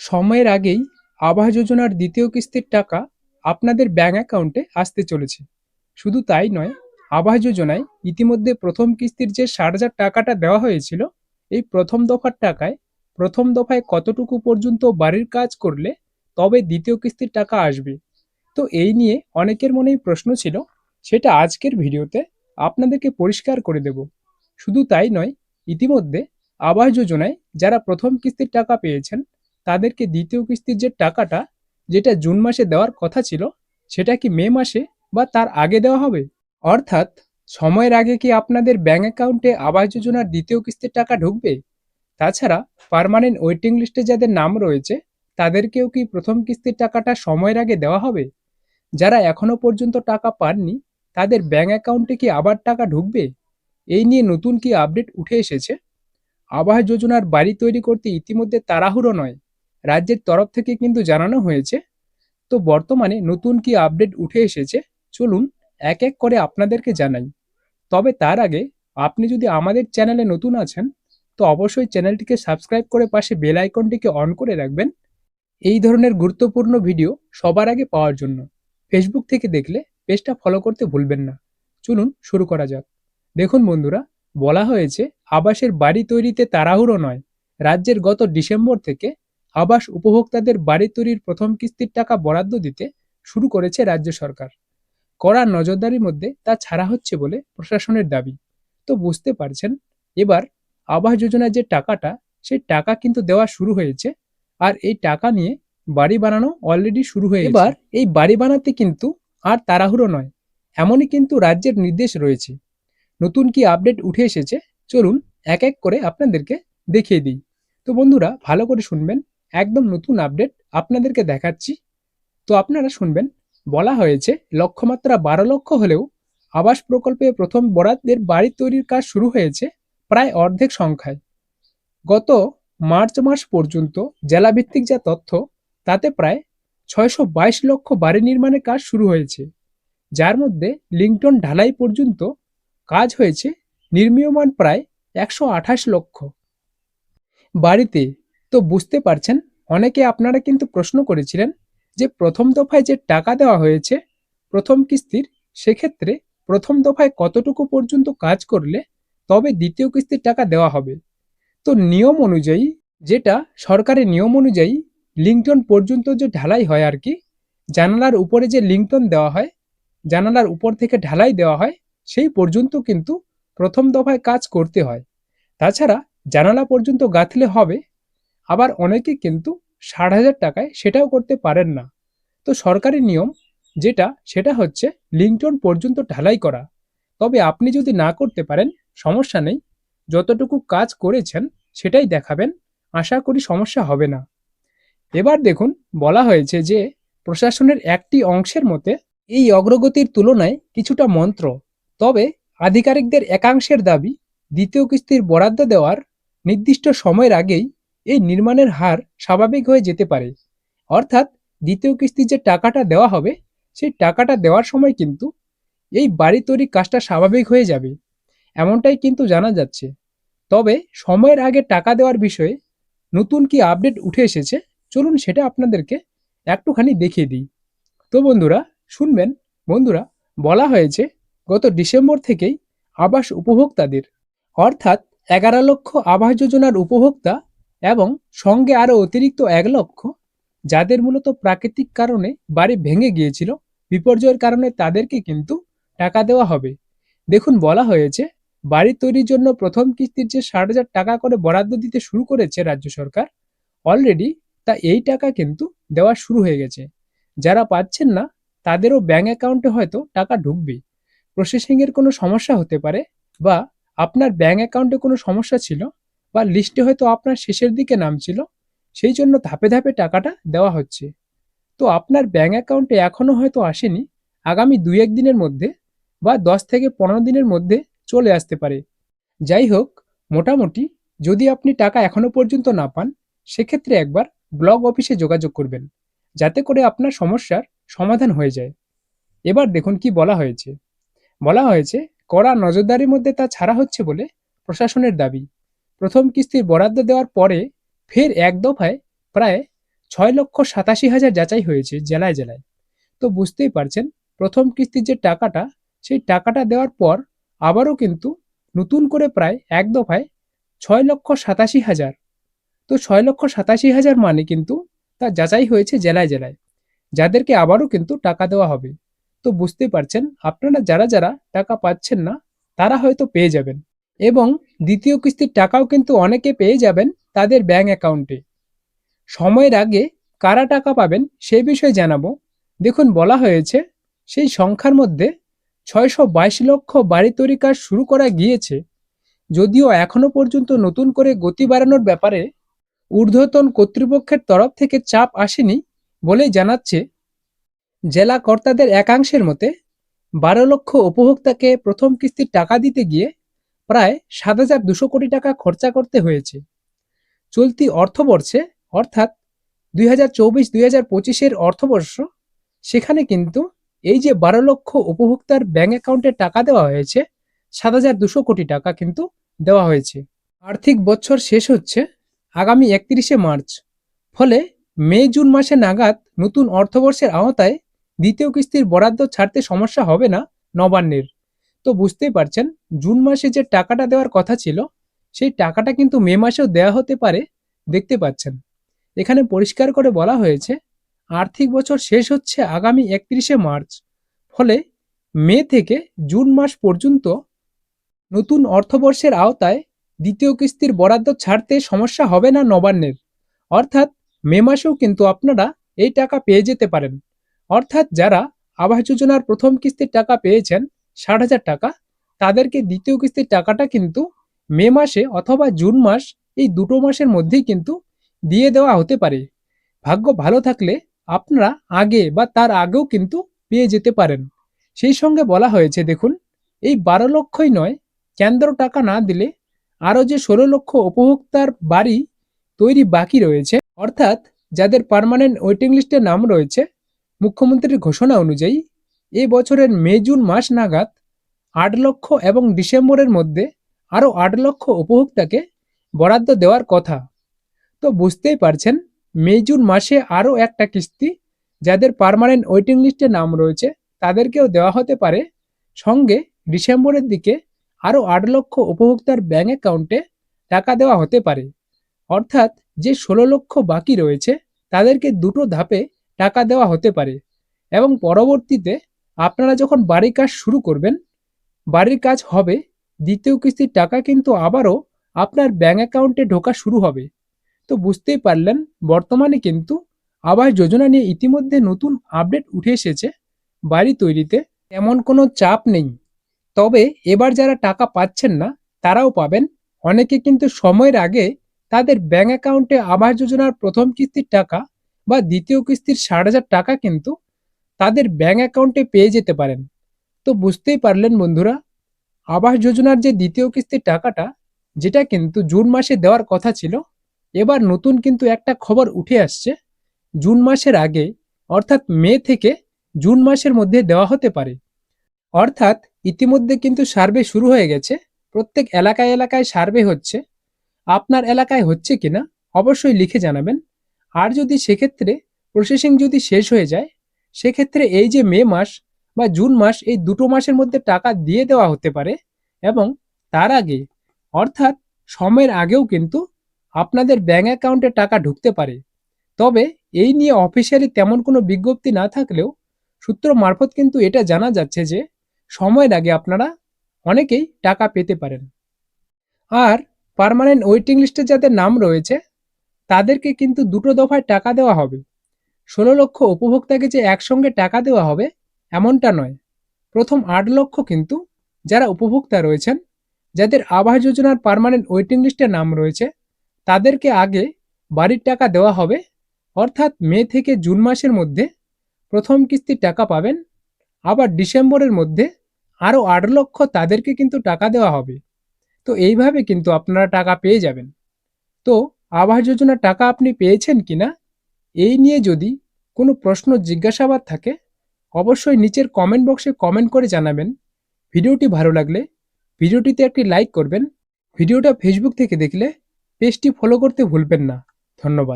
সময়ের আগেই আবাস যোজনার দ্বিতীয় কিস্তির টাকা আপনাদের ব্যাঙ্ক অ্যাকাউন্টে আসতে চলেছে। শুধু তাই নয়, আবাস যোজনায় ইতিমধ্যে প্রথম কিস্তির যে ষাট হাজার টাকাটা দেওয়া হয়েছিল, এই প্রথম দফার টাকায় প্রথম দফায় কতটুকু পর্যন্ত বাড়ির কাজ করলে তবে দ্বিতীয় কিস্তির টাকা আসবে? তো এই নিয়ে অনেকের মনেই প্রশ্ন ছিল, সেটা আজকের ভিডিওতে আপনাদেরকে পরিষ্কার করে দেব। শুধু তাই নয়, ইতিমধ্যে আবাস যোজনায় যারা প্রথম কিস্তির টাকা পেয়েছেন তাদেরকে দ্বিতীয় কিস্তির যে টাকাটা, যেটা জুন মাসে দেওয়ার কথা ছিল, সেটা কি মে মাসে বা তার আগে দেওয়া হবে? অর্থাৎ, সময়ের আগে কি আপনাদের ব্যাঙ্ক অ্যাকাউন্টে আবাস যোজনার দ্বিতীয় কিস্তির টাকা ঢুকবে? তাছাড়া, পার্মানেন্ট ওয়েটিং লিস্টে যাদের নাম রয়েছে, তাদেরকেও কি প্রথম কিস্তির টাকাটা সময়ের আগে দেওয়া হবে? যারা এখনও পর্যন্ত টাকা পাননি, তাদের ব্যাঙ্ক অ্যাকাউন্টে কি আবার টাকা ঢুকবে? এই নিয়ে নতুন কি আপডেট উঠে এসেছে? আবাস যোজনার বাড়ি তৈরি করতে ইতিমধ্যে তাড়াহুড়ো নয়। রাজ্যের তরফ থেকে কিন্তু জানানো হয়েছে। তো বর্তমানে নতুন কি আপডেট উঠে এসেছে? চলুন এক এক করে আপনাদেরকে জানাই। তবে তার আগে আপনি যদি আমাদের চ্যানেলে নতুন আছেন, তো অবশ্যই চ্যানেলটিকে সাবস্ক্রাইব করে পাশে বেল আইকনটিকে অন করে রাখবেন। এই ধরনের গুরুত্বপূর্ণ ভিডিও সবার আগে পাওয়ার জন্য। ফেসবুক থেকে দেখলে পেজটা ফলো করতে ভুলবেন না। চলুন শুরু করা যাক। দেখুন বন্ধুরা, বলা হয়েছে, আবাসের বাড়ি তৈরিতে তাড়াহুড়ো নয়। রাজ্যের গত ডিসেম্বর থেকে আবাস উপভোক্তাদের বাড়ি তৈরির প্রথম কিস্তির টাকা বরাদ্দ দিতে শুরু করেছে রাজ্য সরকার। কড়া নজরদারির মধ্যে তা ছাড়া হচ্ছে বলে প্রশাসনের দাবি। তো বুঝতে পারছেন, এবার আবাস যোজনার যে টাকাটা, সেই টাকা কিন্তু দেওয়া শুরু হয়েছে আর এই টাকা নিয়ে বাড়ি বানানো অলরেডি শুরু হয়ে এবার এই বাড়ি বানাতে কিন্তু আর তাড়াহুড়ো নয়, এমনই কিন্তু রাজ্যের নির্দেশ রয়েছে। নতুন কি আপডেট উঠে এসেছে? চলুন এক এক করে আপনাদেরকে দেখিয়ে দিই। তো বন্ধুরা, ভালো করে শুনবেন একদম নতুন আপডেট আপনাদেরকে দেখাচ্ছি। তো আপনারা শুনবেন, বলা হয়েছে লক্ষ্যমাত্রা বারো লক্ষ হলেও আবাস প্রকল্পে প্রথম বরাদ্দের বাড়ি তৈরির কাজ শুরু হয়েছে প্রায় অর্ধেক সংখ্যায়। গত মার্চ মাস পর্যন্ত জেলাভিত্তিক যা তথ্য, তাতে প্রায় ছয়শো বাইশ লক্ষ বাড়ি নির্মাণের কাজ শুরু হয়েছে। যার মধ্যে লিংটন ঢালাই পর্যন্ত কাজ হয়েছে, নির্মীয়মান প্রায় একশো আঠাশ লক্ষ। বাড়িতে তো বুঝতে পারছেন, অনেকে আপনারা কিন্তু প্রশ্ন করেছিলেন যে প্রথম দফায় যে টাকা দেওয়া হয়েছে, প্রথম কিস্তির সেক্ষেত্রে প্রথম দফায় কতটুকু পর্যন্ত কাজ করলে তবে দ্বিতীয় কিস্তির টাকা দেওয়া হবে। তো নিয়ম অনুযায়ী যেটা সরকারের নিয়ম অনুযায়ী লিংটন পর্যন্ত যে ঢালাই হয় আর কি, জানালার উপরে যে লিংটন দেওয়া হয়, জানালার উপর থেকে ঢালাই দেওয়া হয়, সেই পর্যন্ত কিন্তু প্রথম দফায় কাজ করতে হয়। তাছাড়া জানালা পর্যন্ত গাঁথলে হবে আবার অনেকে কিন্তু ষাট হাজার টাকায় সেটাও করতে পারেন না। তো সরকারি নিয়ম যেটা, সেটা হচ্ছে লিঙ্কটন পর্যন্ত ঢালাই করা। তবে আপনি যদি না করতে পারেন, সমস্যা নেই। যতটুকু কাজ করেছেন, সেটাই দেখাবেন। আশা করি সমস্যা হবে না। এবার দেখুন, বলা হয়েছে যে প্রশাসনের একটি অংশের মতে এই অগ্রগতির তুলনায় কিছুটা মন্ত্র। তবে আধিকারিকদের একাংশের দাবি, দ্বিতীয় কিস্তির বরাদ্দ দেওয়ার নির্দিষ্ট সময়ের আগেই এই নির্মাণের হার স্বাভাবিক হয়ে যেতে পারে। অর্থাৎ দ্বিতীয় কিস্তির যে টাকাটা দেওয়া হবে, সেই টাকাটা দেওয়ার সময় কিন্তু এই বাড়ি তৈরির কাজটা স্বাভাবিক হয়ে যাবে। এমনটাই কিন্তু জানা যাচ্ছে। তবে সময়ের আগে টাকা দেওয়ার বিষয়ে নতুন কি আপডেট উঠে এসেছে? চলুন সেটা আপনাদেরকে একটুখানি দেখিয়ে দিই। তো বন্ধুরা, শুনবেন। বন্ধুরা, বলা হয়েছে, গত ডিসেম্বর থেকেই আবাস উপভোক্তাদের, অর্থাৎ এগারো লক্ষ আবাস যোজনার উপভোক্তা এবং সঙ্গে আরও অতিরিক্ত এক লক্ষ, যাদের মূলত প্রাকৃতিক কারণে বাড়ি ভেঙে গিয়েছিল, বিপর্যয়ের কারণে তাদেরকে কিন্তু টাকা দেওয়া হবে। দেখুন, বলা হয়েছে, বাড়ি তৈরির জন্য প্রথম কিস্তির যে ষাট হাজার টাকা করে বরাদ্দ দিতে শুরু করেছে রাজ্য সরকার অলরেডি তা এই টাকা কিন্তু দেওয়া শুরু হয়ে গেছে। যারা পাচ্ছেন না, তাদেরও ব্যাঙ্ক অ্যাকাউন্টে হয়তো টাকা ঢুকবে। প্রসেসিংয়ের কোনো সমস্যা হতে পারে বা আপনার ব্যাঙ্ক অ্যাকাউন্টে কোনো সমস্যা ছিল বা লিস্টে হয়তো আপনার শেষের দিকে নাম ছিল, সেই জন্য ধাপে ধাপে টাকাটা দেওয়া হচ্ছে। তো আপনার ব্যাঙ্ক অ্যাকাউন্টে এখনও হয়তো আসেনি, আগামী দুই এক দিনের মধ্যে বা দশ থেকে পনেরো দিনের মধ্যে চলে আসতে পারে। যাই হোক, মোটামুটি যদি আপনি টাকা এখনও পর্যন্ত না পান, সেক্ষেত্রে একবার ব্লক অফিসে যোগাযোগ করবেন, যাতে করে আপনার সমস্যার সমাধান হয়ে যায়। এবার দেখুন কি বলা হয়েছে। বলা হয়েছে, কড়া নজরদারির মধ্যে তা ছাড়া হচ্ছে বলে প্রশাসনের দাবি। প্রথম কিস্তির বরাদ্দ দেওয়ার পরে ফের এক দফায় প্রায় ছয় লক্ষ সাতাশি হাজার যাচাই হয়েছে জেলায় জেলায়। তো বুঝতেই পারছেন, প্রথম কিস্তির যে টাকাটা, সেই টাকাটা দেওয়ার পর আবারও কিন্তু নতুন করে প্রায় এক দফায় ছয় লক্ষ সাতাশি হাজার। তো ছয় লক্ষ সাতাশি হাজার মানে কিন্তু তা যাচাই হয়েছে জেলায় জেলায়, যাদেরকে আবারও কিন্তু টাকা দেওয়া হবে। তো বুঝতে পারছেন, আপনারা যারা যারা টাকা পাচ্ছেন না, তারা হয়তো পেয়ে যাবেন। এবং দ্বিতীয় কিস্তির টাকাও কিন্তু অনেকে পেয়ে যাবেন তাদের ব্যাংক অ্যাকাউন্টে। সময়ের আগে কারা টাকা পাবেন সেই বিষয়ে জানাব। দেখুন, বলা হয়েছে, সেই সংখ্যার মধ্যে ছয়শো বাইশ লক্ষ বাড়ি তৈরি কাজ শুরু করা গিয়েছে। যদিও এখনও পর্যন্ত নতুন করে গতি বাড়ানোর ব্যাপারে ঊর্ধ্বতন কর্তৃপক্ষের তরফ থেকে চাপ আসেনি বলেই জানাচ্ছে জেলা কর্তাদের একাংশের মতে, বারো লক্ষ উপভোক্তাকে প্রথম কিস্তির টাকা দিতে গিয়ে প্রায় সাত হাজার দুশো কোটি টাকা খরচা করতে হয়েছে। চলতি অর্থবর্ষে, অর্থাৎ দুই হাজার চৌবিশ দুই হাজার পঁচিশের অর্থবর্ষ, সেখানে কিন্তু এই যে বারো লক্ষ উপভোক্তার ব্যাংক অ্যাকাউন্টে টাকা দেওয়া হয়েছে, সাত হাজার দুশো কোটি টাকা কিন্তু দেওয়া হয়েছে। আর্থিক বছর শেষ হচ্ছে আগামী একত্রিশে মার্চ, ফলে মে, জুন মাসে নাগাদ নতুন অর্থবর্ষের আওতায় দ্বিতীয় কিস্তির বরাদ্দ ছাড়তে সমস্যা হবে না নবান্নের। তো বুঝতেই পারছেন, জুন মাসে যে টাকাটা দেওয়ার কথা ছিল, সেই টাকাটা কিন্তু মে মাসেও দেওয়া হতে পারে, দেখতে পাচ্ছেন। এখানে পরিষ্কার করে বলা হয়েছে, আর্থিক বছর শেষ হচ্ছে আগামী একত্রিশে মার্চ, ফলে মে থেকে জুন মাস পর্যন্ত নতুন অর্থবর্ষের আওতায় দ্বিতীয় কিস্তির বরাদ্দ ছাড়তে সমস্যা হবে না নবান্নের। অর্থাৎ মে মাসেও কিন্তু আপনারা এই টাকা পেয়ে যেতে পারেন। অর্থাৎ যারা আবাস যোজনার প্রথম কিস্তির টাকা পেয়েছেন ষাট হাজার টাকা। তাদেরকে দ্বিতীয় কিস্তির টাকাটা কিন্তু মে মাসে অথবা জুন মাস এই দুটো মাসের মধ্যেই কিন্তু দিয়ে দেওয়া হতে পারে। ভাগ্য ভালো থাকলে আপনারা আগে বা তার আগেও কিন্তু পেয়ে যেতে পারেন। সেই সঙ্গে বলা হয়েছে, দেখুন, এই বারো লক্ষই নয়, কেন্দ্র টাকা না দিলে আরও যে ষোলো লক্ষ উপভোক্তার বাড়ি তৈরি বাকি রয়েছে, অর্থাৎ যাদের পার্মানেন্ট ওয়েটিং লিস্টে নাম রয়েছে, মুখ্যমন্ত্রীর ঘোষণা অনুযায়ী এ বছরের মে জুন মাস নাগাদ আট লক্ষ এবং ডিসেম্বরের মধ্যে আরও আট লক্ষ উপভোক্তাকে বরাদ্দ দেওয়ার কথা। তো বুঝতেই পারছেন, মে জুন মাসে আরও একটা কিস্তি যাদের পার্মানেন্ট ওয়েটিং লিস্টে নাম রয়েছে তাদেরকেও দেওয়া হতে পারে। সঙ্গে ডিসেম্বরের দিকে আরও আট লক্ষ উপভোক্তার ব্যাঙ্ক অ্যাকাউন্টে টাকা দেওয়া হতে পারে। অর্থাৎ যে ষোলো লক্ষ বাকি রয়েছে তাদেরকে দুটো ধাপে টাকা দেওয়া হতে পারে এবং পরবর্তীতে আপনারা যখন বাড়ির কাজ শুরু করবেন, বাড়ির কাজ হবে, দ্বিতীয় কিস্তির টাকা কিন্তু আবারও আপনার ব্যাঙ্ক অ্যাকাউন্টে ঢোকা শুরু হবে। তো বুঝতেই পারলেন, বর্তমানে কিন্তু আবাস যোজনা নিয়ে ইতিমধ্যে নতুন আপডেট উঠে এসেছে বাড়ি তৈরিতে। এমন কোনো চাপ নেই। তবে এবার যারা টাকা পাচ্ছেন না, তারাও পাবেন। অনেকে কিন্তু সময়ের আগে তাদের ব্যাঙ্ক অ্যাকাউন্টে আবাস যোজনার প্রথম কিস্তির টাকা বা দ্বিতীয় কিস্তির ষাট হাজার টাকা কিন্তু তাদের ব্যাঙ্ক অ্যাকাউন্টে পেয়ে যেতে পারেন। তো বুঝতেই পারলেন বন্ধুরা, আবাস যোজনার যে দ্বিতীয় কিস্তির টাকাটা, যেটা কিন্তু জুন মাসে দেওয়ার কথা ছিল, এবার নতুন কিন্তু একটা খবর উঠে আসছে। জুন মাসের আগে, অর্থাৎ মে থেকে জুন মাসের মধ্যে দেওয়া হতে পারে। অর্থাৎ ইতিমধ্যে কিন্তু সার্ভে শুরু হয়ে গেছে। প্রত্যেক এলাকায় এলাকায় সার্ভে হচ্ছে। আপনার এলাকায় হচ্ছে কিনা, অবশ্যই লিখে জানাবেন। আর যদি সেক্ষেত্রে প্রসেসিং যদি শেষ হয়ে যায় সেক্ষেত্রে এই যে মে মাস বা জুন মাস, এই দুটো মাসের মধ্যে টাকা দিয়ে দেওয়া হতে পারে এবং তার আগে, অর্থাৎ সময়ের আগেও কিন্তু আপনাদের ব্যাঙ্ক অ্যাকাউন্টে টাকা ঢুকতে পারে। তবে এই নিয়ে অফিসিয়ালি তেমন কোনো বিজ্ঞপ্তি না থাকলেও সূত্র মারফত কিন্তু এটা জানা যাচ্ছে যে সময়ের আগে আপনারা অনেকেই টাকা পেতে পারেন। আর পার্মানেন্ট ওয়েটিং লিস্টে যাদের নাম রয়েছে, তাদেরকে কিন্তু দুটো দফায় টাকা দেওয়া হবে। ষোলো লক্ষ উপভোক্তাকে যে একসঙ্গে টাকা দেওয়া হবে, এমনটা নয়। প্রথম আট লক্ষ কিন্তু যারা উপভোক্তা রয়েছেন, যাদের আবাস যোজনার পার্মানেন্ট ওয়েটিং লিস্টে নাম রয়েছে, তাদেরকে আগে বাড়ির টাকা দেওয়া হবে, অর্থাৎ মে থেকে জুন মাসের মধ্যে প্রথম কিস্তির টাকা পাবেন। আবার ডিসেম্বরের মধ্যে আরও আট লক্ষ তাদেরকে কিন্তু টাকা দেওয়া হবে। তো এইভাবে কিন্তু আপনারা টাকা পেয়ে যাবেন। তো আবাস যোজনার টাকা আপনি পেয়েছেন কিনা এই নিয়ে যদি কোনো প্রশ্ন জিজ্ঞাসাবাদ থাকে, অবশ্যই নিচের কমেন্ট বক্সে কমেন্ট করে জানাবেন। ভিডিওটি ভালো লাগলে ভিডিওটিতে একটি লাইক করবেন। ভিডিওটা ফেসবুক থেকে দেখলে পেজটি ফলো করতে ভুলবেন না। ধন্যবাদ।